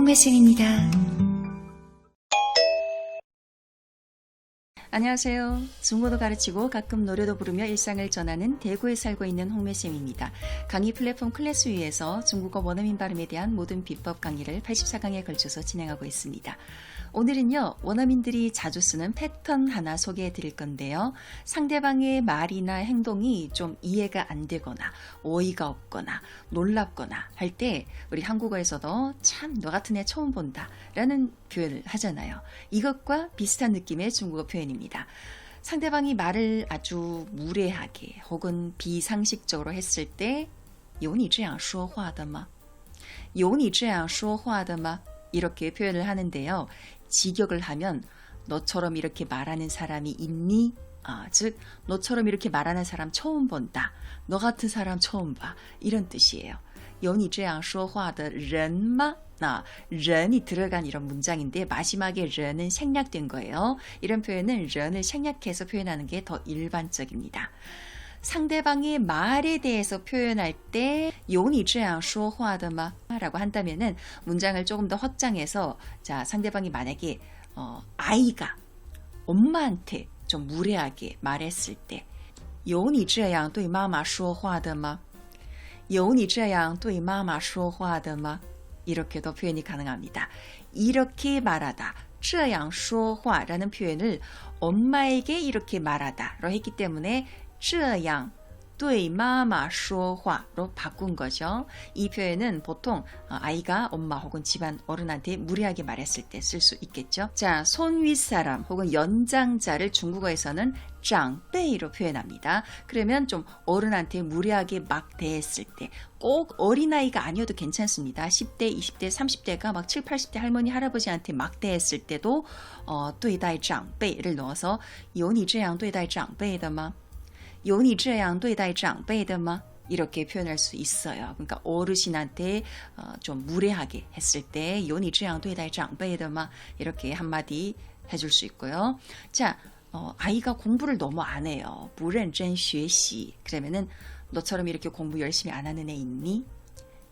홍매쌤입니다. 안녕하세요. 중국어도 가르치고 가끔 노래도 부르며 일상을 전하는 대구에 살고 있는 홍매쌤입니다. 강의 플랫폼 클래스 위에서 중국어 원어민 발음에 대한 모든 비법 강의를 84강에 걸쳐서 진행하고 있습니다. 오늘은요, 원어민들이 자주 쓰는 패턴 하나 소개해 드릴 건데요. 상대방의 말이나 행동이 좀 이해가 안 되거나, 어이가 없거나, 놀랍거나 할 때, 우리 한국어에서도 참 너 같은 애 처음 본다. 라는 표현을 하잖아요. 이것과 비슷한 느낌의 중국어 표현입니다. 상대방이 말을 아주 무례하게 혹은 비상식적으로 했을 때, 有你这样说话的吗?有你这样说话的吗? 이렇게 표현을 하는데요. 직역을 하면 너처럼 이렇게 말하는 사람이 있니? 아, 즉 너처럼 이렇게 말하는 사람 처음 본다. 너 같은 사람 처음 봐. 이런 뜻이에요. 有你这样说话的人吗? 아, 人이 들어간 이런 문장인데 마지막에 人은 생략된 거예요. 이런 표현은 人을 생략해서 표현하는 게 더 일반적입니다. 상대방의 말에 대해서 표현할 때 요니 这样说话的吗? 라고 한다면은 문장을 조금 더 확장해서 자, 상대방이 만약에 어, 아이가 엄마한테 좀 무례하게 말했을 때 요니 这样对妈妈说话的吗?有你这样对妈妈说话的吗? 이렇게도 표현이 가능합니다. 이렇게 말하다. 这样说话 라는 표현을 엄마에게 이렇게 말하다로 했기 때문에 这样对妈妈说话로 바꾼 거죠. 이 표현은 보통 아이가 엄마 혹은 집안 어른한테 무례하게 말했을 때 쓸 수 있겠죠. 자, 손 윗사람 혹은 연장자를 중국어에서는 장베이로 표현합니다. 그러면 좀 어른한테 무례하게 막 대했을 때 꼭 어린아이가 아니어도 괜찮습니다. 10대, 20대, 30대가 막 7, 80대 할머니, 할아버지한테 막 대했을 때도 어, 对待长辈를 넣어서 有你这样对待长辈的吗? 有你这样对待长辈的吗? 이렇게 표현할 수 있어요. 그러니까 어르신한테 어, 좀 무례하게 했을 때 요니 这样对待长辈的吗? 이렇게 한마디 해줄 수 있고요. 자, 어, 아이가 공부를 너무 안 해요. 不认真学习. 그러면은 너처럼 이렇게 공부 열심히 안 하는 애 있니?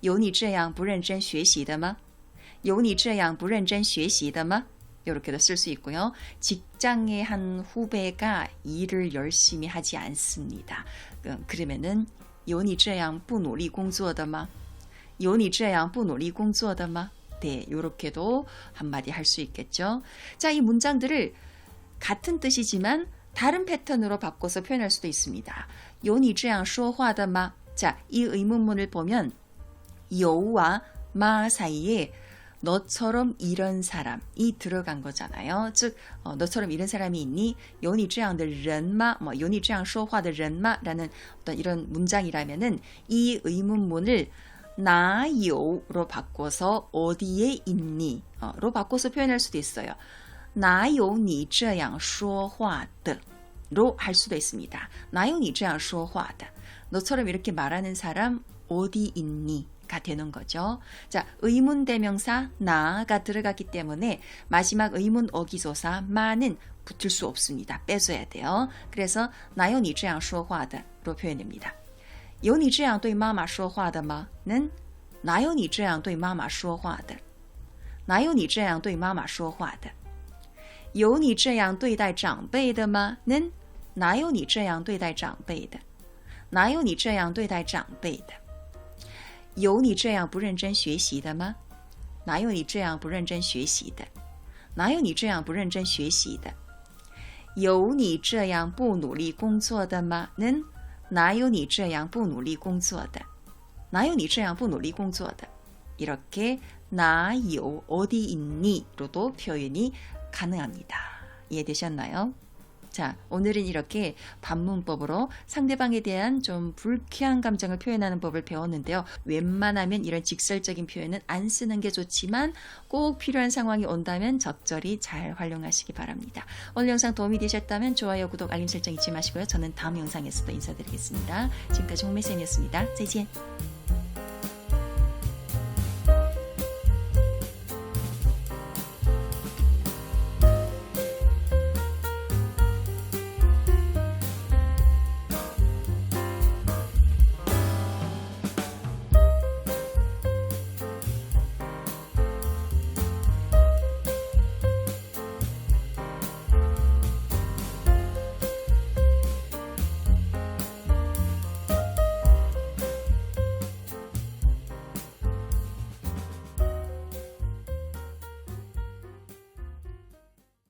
有你这样不认真学习的吗?有你这样不认真学习的吗? 이렇게도 쓸 수 있고요. 직장의 한 후배가 일을 열심히 하지 않습니다. 그러면은 有你这样不努力工作的吗?有你这样不努力工作的吗? 네, 요렇게도 한마디 할 수 있겠죠. 자, 이 문장들을 같은 뜻이지만 다른 패턴으로 바꿔서 표현할 수도 있습니다. 有你这样说话的吗? 자, 이 의문문을 보면 有와 마 사이에 너처럼 이런 사람이 들어간 거잖아요. 즉 어, 너처럼 이런 사람이 있니? 有你这样的人吗? 뭐 有你这样说话的人吗? 라는 어떤 이런 문장이라면은 이 의문문을 나요로 바꿔서 어디에 있니? 어, 로 바꿔서 표현할 수도 있어요. 哪有你这样说话的? 로 할 수도 있습니다. 哪有你这样说话的? 너처럼 이렇게 말하는 사람 어디 있니? 가 되는 거죠. 자, 의문 대명사 나가 들어갔기 때문에 마지막 의문 어기소사 마는 붙을 수 없습니다. 빼줘야 돼요. 그래서 哪有你这样说话的로 표현됩니다. 有你这样对妈妈说话的吗? 는 哪有你这样对妈妈说话的?哪有你这样对妈妈说话的?有你这样对待长辈的吗? 는 哪有你这样对待长辈的?哪有你这样对待长辈的? 有你这样不认真学习的吗？哪有你这样不认真学习的？哪有你这样不认真学习的？有你这样不努力工作的吗？는哪有你这样不努力工作的？哪有你这样不努力工作的？ 이렇게 나요 어디 있니로도 표현이 가능합니다. 이해되셨나요? 자, 오늘은 이렇게 반문법으로 상대방에 대한 좀 불쾌한 감정을 표현하는 법을 배웠는데요. 웬만하면 이런 직설적인 표현은 안 쓰는 게 좋지만 꼭 필요한 상황이 온다면 적절히 잘 활용하시기 바랍니다. 오늘 영상 도움이 되셨다면 좋아요, 구독, 알림 설정 잊지 마시고요. 저는 다음 영상에서 도 인사드리겠습니다. 지금까지 홍매쌤이었습니다. 再见.